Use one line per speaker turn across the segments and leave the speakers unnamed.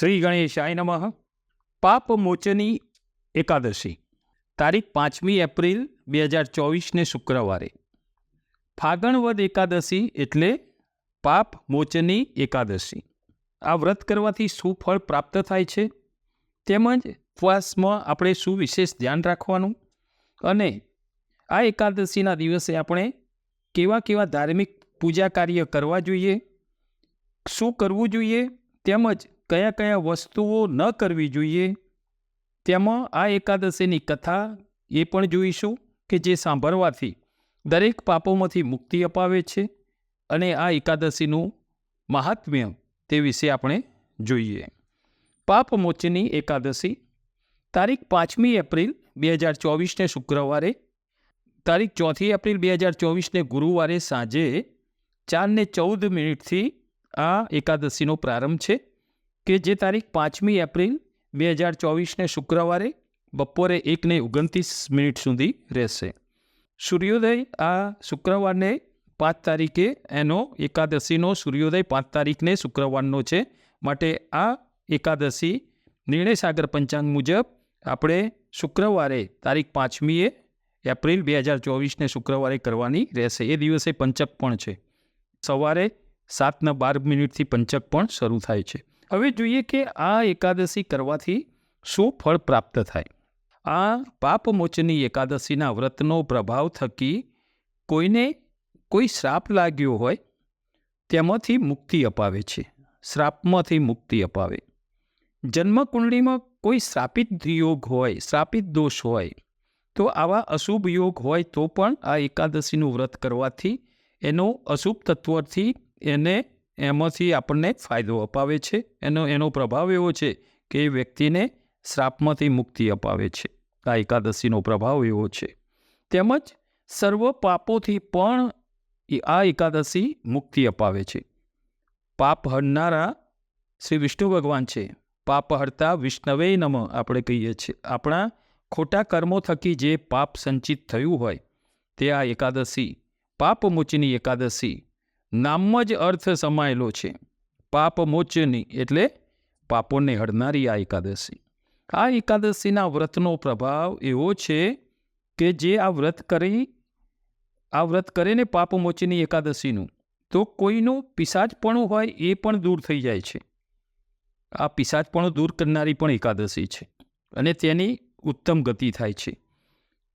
શ્રી ગણેશાય નમઃ. પાપ મોચની એકાદશી. તારીખ પાંચમી એપ્રિલ બે હજાર ચોવીસને શુક્રવારે. ફાગણવદ એકાદશી એટલે પાપ મોચની એકાદશી. આ વ્રત કરવાથી શું ફળ પ્રાપ્ત થાય છે? તેમજ ઉપવાસમાં આપણે શું વિશેષ ધ્યાન રાખવાનું? અને આ એકાદશીના દિવસે આપણે કેવા કેવા ધાર્મિક પૂજા કાર્ય કરવા જોઈએ? શું કરવું જોઈએ? તેમજ કયા કયા વસ્તુઓ ન કરવી જોઈએ? તેમાં આ એકાદશીની કથા એ પણ જોઈશું કે જે સાંભળવાથી દરેક પાપોમાંથી મુક્તિ અપાવે છે અને આ એકાદશીનું મહાત્મ્ય તે વિશે આપણે જોઈએ. પાપ મોચની એકાદશી, તારીખ પાંચમી એપ્રિલ બે હજાર ચોવીસને શુક્રવારે, તારીખ ચોથી એપ્રિલ બે હજાર ચોવીસને ગુરુવારે સાંજે ચારને ચૌદ મિનિટથી આ એકાદશીનો પ્રારંભ છે. કે જે તારીખ પાંચમી એપ્રિલ બે હજાર ચોવીસને શુક્રવારે બપોરે એકને ઓગણત્રીસ મિનિટ સુધી રહેશે. સૂર્યોદય આ શુક્રવારને પાંચ તારીખે, એનો એકાદશીનો સૂર્યોદય પાંચ તારીખને શુક્રવારનો છે. માટે આ એકાદશી નિર્ણય સાગર પંચાંગ મુજબ આપણે શુક્રવારે તારીખ પાંચમીએ એપ્રિલ બે હજાર ચોવીસને શુક્રવારે કરવાની રહેશે. એ દિવસે પંચક પણ છે. સવારે સાતના બાર મિનિટથી પંચક પણ શરૂ થાય છે. હવે જોઈએ કે આ એકાદશી કરવાથી શું ફળ પ્રાપ્ત થાય? આ પાપમોચની એકાદશીના વ્રતનો પ્રભાવ થકી કોઈને કોઈ શ્રાપ લાગ્યો હોય, તેમાંથી મુક્તિ અપાવે છે. શ્રાપમાંથી મુક્તિ અપાવે. જન્મકુંડળીમાં કોઈ શ્રાપિત યોગ હોય, શ્રાપિત દોષ હોય, તો આવા અશુભ યોગ હોય તો પણ આ એકાદશીનું વ્રત કરવાથી એનો અશુભ તત્વથી એને એમાંથી આપણને ફાયદો અપાવે છે. એનો એનો પ્રભાવ એવો છે કે એ વ્યક્તિને શ્રાપમાંથી મુક્તિ અપાવે છે. આ એકાદશીનો પ્રભાવ એવો છે. તેમજ સર્વ પાપોથી પણ આ એકાદશી મુક્તિ અપાવે છે. પાપ હરનારા શ્રી વિષ્ણુ ભગવાન છે. પાપ હરતા વિષ્ણવે નમ આપણે કહીએ છીએ. આપણા ખોટા કર્મો થકી જે પાપ સંચિત થયું હોય તે આ એકાદશી પાપમોચની એકાદશી નામમાં જ અર્થ સમાયેલો છે. પાપમોચની એટલે પાપોને હળનારી આ એકાદશી. આ એકાદશીના વ્રતનો પ્રભાવ એવો છે કે જે આ વ્રત કરી, આ વ્રત કરે ને પાપમોચની એકાદશીનું, તો કોઈનું પિશાચપણું હોય એ પણ દૂર થઈ જાય છે. આ પિશાચપણું દૂર કરનારી પણ એકાદશી છે અને તેની ઉત્તમ ગતિ થાય છે.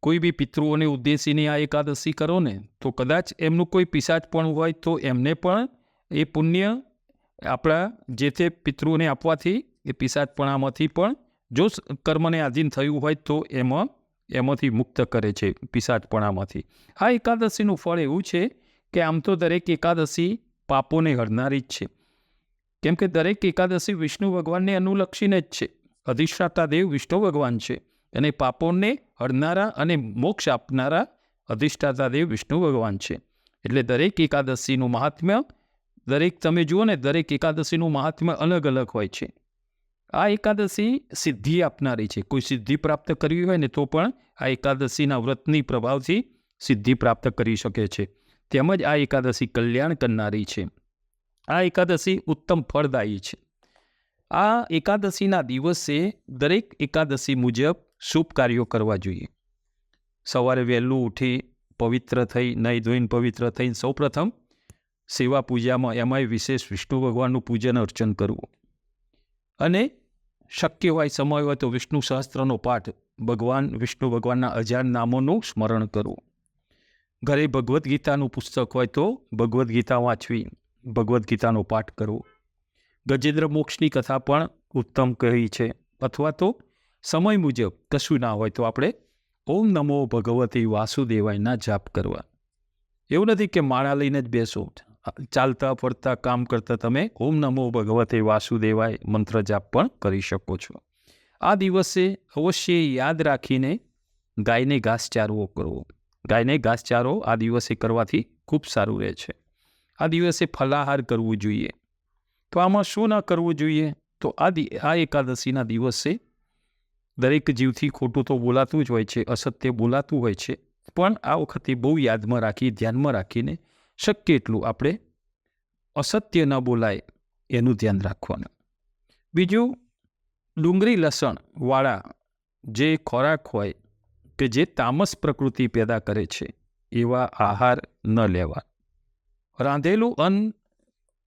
કોઈ બી પિતૃઓને ઉદ્દેશીને આ એકાદશી કરો ને, તો કદાચ એમનું કોઈ પિશાચપણું હોય તો એમને પણ એ પુણ્ય આપણા જે તે પિતૃઓને આપવાથી એ પિશાચપણામાંથી પણ જો કર્મને આધીન થયું હોય તો એમાં, એમાંથી મુક્ત કરે છે પિશાચપણામાંથી. આ એકાદશીનું ફળ એવું છે કે આમ તો દરેક એકાદશી પાપોને હરનારી જ છે. કેમ કે દરેક એકાદશી વિષ્ણુ ભગવાનને અનુલક્ષીને જ છે. અધિષ્ઠાતા દેવ વિષ્ણુ ભગવાન છે. અને પાપોને હરનારા અને મોક્ષ આપનારા અધિષ્ઠાતા દેવ વિષ્ણુ ભગવાન છે. એટલે દરેક એકાદશીનું મહાત્મ્ય, દરેક તમે જુઓ ને, દરેક એકાદશીનું મહાત્મ્ય અલગ અલગ હોય છે. આ એકાદશી સિદ્ધિ આપનારી છે. કોઈ સિદ્ધિ પ્રાપ્ત કરવી હોય ને, તો પણ આ એકાદશીના વ્રતની પ્રભાવથી સિદ્ધિ પ્રાપ્ત કરી શકે છે. તેમજ આ એકાદશી કલ્યાણ કરનારી છે. આ એકાદશી ઉત્તમ ફળદાયી છે. આ એકાદશીના દિવસે દરેક એકાદશી મુજબ શુભ કાર્યો કરવા જોઈએ. સવારે વહેલું ઉઠી પવિત્ર થઈ નહીં ધોઈને પવિત્ર થઈને સૌપ્રથમ સેવા પૂજામાં એમાંય વિશેષ વિષ્ણુ ભગવાનનું પૂજન અર્ચન કરવું. અને શક્ય હોય, સમય હોય તો વિષ્ણુ સહસ્ત્રનો પાઠ ભગવાન, વિષ્ણુ ભગવાનના અજાણ નામોનું સ્મરણ કરવું. ઘરે ભગવદ્ ગીતાનું પુસ્તક હોય તો ભગવદ્ ગીતા વાંચવી, ભગવદ્ ગીતાનો પાઠ કરવો. ગજેન્દ્ર મોક્ષની કથા પણ ઉત્તમ કહી છે. અથવા તો સમય મુજબ કશું ના હોય તો આપણે ઓમ નમો ભગવતી વાસુદેવાયના જાપ કરવા. એવું નથી કે માળા લઈને જ બેસો. ચાલતા ફરતા કામ કરતા તમે ઓમ નમો ભગવતે વાસુદેવાય મંત્ર જાપ પણ કરી શકો છો. આ દિવસે અવશ્ય યાદ રાખીને ગાયને ઘાસચારો કરવો. ગાયને ઘાસચારો આ દિવસે કરવાથી ખૂબ સારું રહે છે. આ દિવસે ફલાહાર કરવું જોઈએ. તો આમાં શું ન કરવું જોઈએ? તો આ આ એકાદશીના દિવસે દરેક જીવથી ખોટું તો બોલાતું જ હોય છે, અસત્ય બોલાતું હોય છે. પણ આ વખતે બહુ યાદમાં રાખી, ધ્યાનમાં રાખીને શક્ય એટલું આપણે અસત્ય ન બોલાય એનું ધ્યાન રાખવાનું. બીજું, ડુંગળી લસણવાળા જે ખોરાક હોય કે જે તામસ પ્રકૃતિ પેદા કરે છે, એવા આહાર ન લેવા. રાંધેલું અન્ન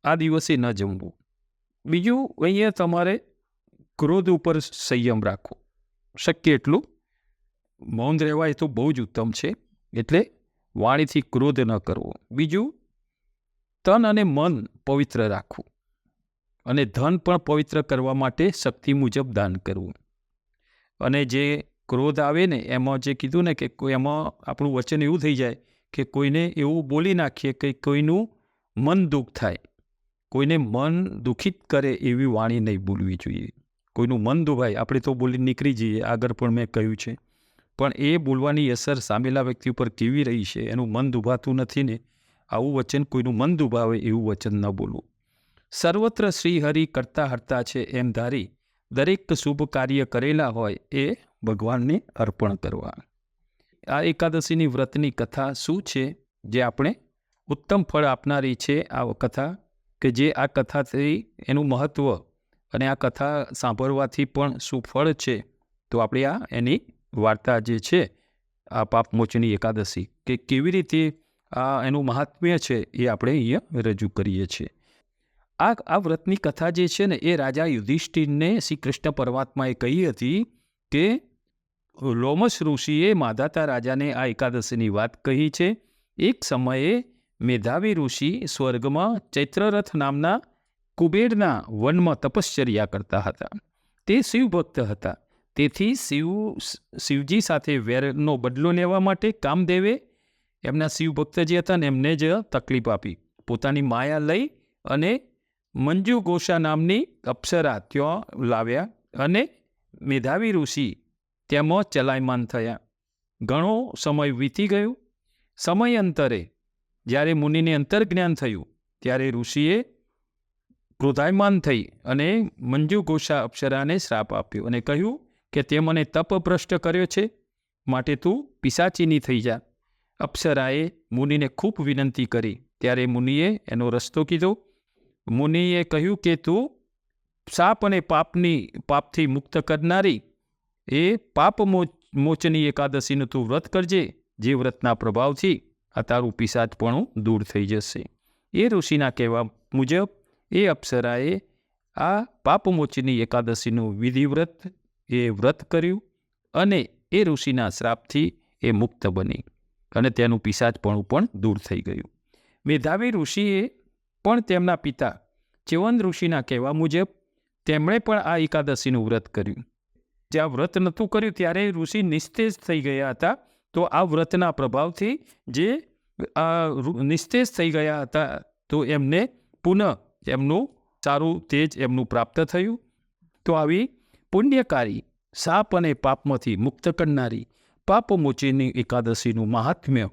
આ દિવસે ન જમવું. બીજું, અહીંયા તમારે ક્રોધ ઉપર સંયમ રાખવો. શક્ય એટલું. મૌન રહેવાય તો બહુ જ ઉત્તમ છે. એટલે વાણીથી ક્રોધ ન કરવો. બીજું, તન અને મન પવિત્ર રાખવું. અને ધન પણ પવિત્ર કરવા માટે શક્તિ મુજબ દાન કરવું. અને જે ક્રોધ આવે ને, એમાં જે કીધું ને કે કોઈ એમાં આપણું વચન એવું થઈ જાય કે કોઈને એવું બોલી નાખીએ કે કોઈનું મન દુઃખ થાય. કોઈને મન દુઃખિત કરે એવી વાણી નહીં બોલવી જોઈએ. કોઈનું મન દુભાય, આપણે તો બોલી નીકળી જઈએ આગળ પણ મેં કહ્યું છે. પણ એ બોલવાની અસર સામેલા વ્યક્તિ ઉપર કેવી રહી છે, એનું મન દુભાતું નથી ને, આવું વચન કોઈનું મન દુભાવે એવું વચન ન બોલવું. સર્વત્ર શ્રીહરિ કરતા હરતા છે એમ ધારી, દરેક શુભ કાર્ય કરેલા હોય એ ભગવાનને અર્પણ કરવા. આ એકાદશીની વ્રતની કથા શું છે, જે આપણે ઉત્તમ ફળ આપનારી છે? આ કથા કે જે આ કથાથી એનું મહત્ત્વ અને આ કથા સાંભળવાથી પણ શું ફળ છે? તો આપણે આ એની વાર્તા જે છે, આ પાપમોચની એકાદશી, કે કેવી રીતે આ એનું મહાત્મ્ય છે એ આપણે અહીંયા રજૂ કરીએ છીએ. આ આ વ્રતની કથા જે છે ને એ રાજા યુધિષ્ઠિરને શ્રી કૃષ્ણ પરમાત્માએ કહી હતી કે લોમસ ઋષિએ માધાતા રાજાને આ એકાદશીની વાત કહી છે. એક સમયે મેધાવી ઋષિ સ્વર્ગમાં ચૈત્રરથ નામના કુબેરના વનમાં તપશ્ચર્યા કરતા હતા. તે શિવભક્ત હતા. તેથી શિવ, શિવજી સાથે વેરનો બદલો લેવા માટે કામદેવે એમના શિવભક્ત જે હતા ને એમને જ તકલીફ આપી. પોતાની માયા લઈ અને મંજુ ગોશા નામની અપ્સરા ત્યાં લાવ્યા અને મેધાવી ઋષિ તેમાં ચલાયમાન થયા. ઘણો સમય વીતી ગયો. સમયાંતરે જ્યારે મુનિને અંતર્જ્ઞાન થયું, ત્યારે ઋષિએ ક્રોધાયમાન થઈ અને મંજુ ઘોષા અપ્સરાને શ્રાપ આપ્યો અને કહ્યું કે તે મને તપભ્રષ્ટ કર્યો છે, માટે તું પિસાચીની થઈ જા. અપ્સરાએ મુનિને ખૂબ વિનંતી કરી. ત્યારે મુનિએ એનો રસ્તો કીધો. મુનિએ કહ્યું કે તું સાપ અને પાપની, પાપથી મુક્ત કરનારી, એ પાપ મોચની એકાદશીનું તું વ્રત કરજે, જે વ્રતના પ્રભાવથી આ તારું પિસાચપણું દૂર થઈ જશે. એ ઋષિના કહેવા મુજબ એ અપ્સરાએ આ પાપમોચની એકાદશીનું વિધિવ્રત એ વ્રત કર્યું અને એ ઋષિના શ્રાપથી એ મુક્ત બની અને તેનું પિશાચપણું પણ દૂર થઈ ગયું. મેધાવી ઋષિએ પણ તેમના પિતા ચેવન ઋષિના કહેવા મુજબ તેમણે પણ આ એકાદશીનું વ્રત કર્યું. જ્યાં વ્રત નહોતું કર્યું ત્યારે ઋષિ નિસ્તેજ થઈ ગયા હતા તો આ વ્રતના પ્રભાવથી જે નિસ્તેજ થઈ ગયા હતા તો એમને પુનઃ એમનું સારું તેજ એમનું પ્રાપ્ત થયું. તો આવી પુણ્યકારી, સાપ અને પાપમાંથી મુક્ત કરનારી પાપમોચીની એકાદશીનું મહાત્મ્ય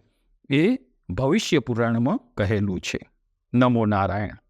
એ ભવિષ્ય પુરાણમાં કહેલું છે. નમો નારાયણ.